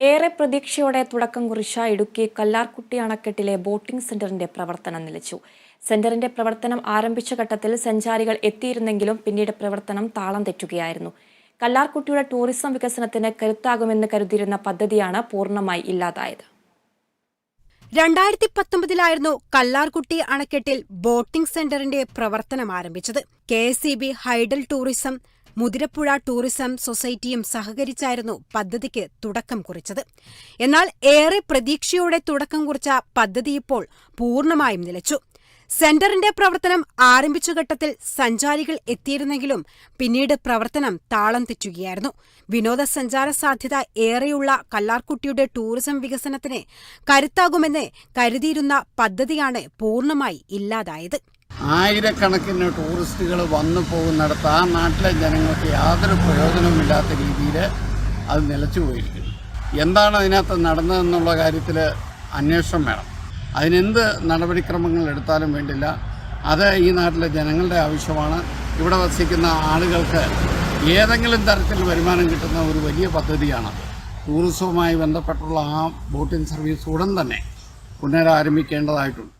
ഏറെ പ്രതീക്ഷയോടെ തുടക്കം കുറിച്ച ഇടുക്കി കല്ലാർകുട്ടി അണക്കെട്ടിലെ ബോട്ടിംഗ് സെന്ററിന്റെ പ്രവർത്തനം നിലച്ചു. സെന്ററിന്റെ പ്രവർത്തനം ആരംഭിച്ച ഘട്ടത്തിൽ സഞ്ചാരികൾ എത്തിയിരുന്നെങ്കിലും പിന്നീട് പ്രവർത്തനം താളം തെറ്റുകയായിരുന്നു. കല്ലാർകുട്ടിയുടെ ടൂറിസം വികസനത്തിന് കരുത്താകുമെന്ന് കരുതിയിരുന്ന പദ്ധതിയാണ് പൂർണമായി ഇല്ലാതായത്. രണ്ടായിരത്തി പത്തൊമ്പതിലായിരുന്നു കല്ലാർകുട്ടി അണക്കെട്ടിൽ ബോട്ടിംഗ് സെന്ററിന്റെ പ്രവർത്തനം ആരംഭിച്ചത്. K hydel tourism Muthirapuzha tourism സൊസൈറ്റിയും സഹകരിച്ചായിരുന്നു പദ്ധതിക്ക് തുടക്കം കുറിച്ചത്. എന്നാൽ ഏറെ പ്രതീക്ഷയോടെ തുടക്കം കുറിച്ച പദ്ധതി ഇപ്പോൾ പൂർണമായും നിലച്ചു. സെന്ററിന്റെ പ്രവർത്തനം ആരംഭിച്ച ഘട്ടത്തിൽ സഞ്ചാരികൾ എത്തിയിരുന്നെങ്കിലും പിന്നീട് പ്രവർത്തനം താളം തെറ്റുകയായിരുന്നു. വിനോദസഞ്ചാര സാധ്യത ഏറെയുള്ള കല്ലാർകുട്ടിയുടെ ടൂറിസം വികസനത്തിന് കരുത്താകുമെന്ന് കരുതിയിരുന്ന പദ്ധതിയാണ് പൂർണമായി ഇല്ലാതായത്. ആയിരക്കണക്കിന് ടൂറിസ്റ്റുകൾ വന്നു പോകുന്നിടത്ത് ആ നാട്ടിലെ ജനങ്ങൾക്ക് യാതൊരു പ്രയോജനവുമില്ലാത്ത രീതിയിൽ അത് നിലച്ചു പോയിരിക്കുന്നു. എന്താണ് അതിനകത്ത് നടന്നതെന്നുള്ള കാര്യത്തിൽ അന്വേഷണം വേണം. അതിനെന്ത് നടപടിക്രമങ്ങൾ എടുത്താലും വേണ്ടില്ല. അത് ഈ നാട്ടിലെ ജനങ്ങളുടെ ആവശ്യമാണ്. ഇവിടെ വസിക്കുന്ന ആളുകൾക്ക് ഏതെങ്കിലും തരത്തിൽ വരുമാനം കിട്ടുന്ന ഒരു വലിയ പദ്ധതിയാണ് ടൂറിസവുമായി ബന്ധപ്പെട്ടുള്ള ആ ബോട്ടിംഗ് സർവീസ് ഉടൻ തന്നെ പുനരാരംഭിക്കേണ്ടതായിട്ടുണ്ട്.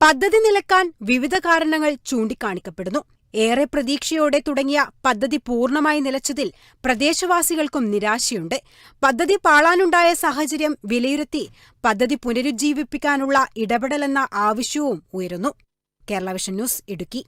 പദ്ധതി നിലക്കാൻ വിവിധ കാരണങ്ങൾ ചൂണ്ടിക്കാണിക്കപ്പെടുന്നു. ഏറെ പ്രതീക്ഷയോടെ തുടങ്ങിയ പദ്ധതി പൂർണമായി നിലച്ചതിൽ പ്രദേശവാസികൾക്കും നിരാശയുണ്ട്. പദ്ധതി പാളാനുണ്ടായ സാഹചര്യം വിലയിരുത്തി പദ്ധതി പുനരുജ്ജീവിപ്പിക്കാനുള്ള ഇടപെടലെന്ന ആവശ്യവും ഉയരുന്നു. Kerala vision news Idukki.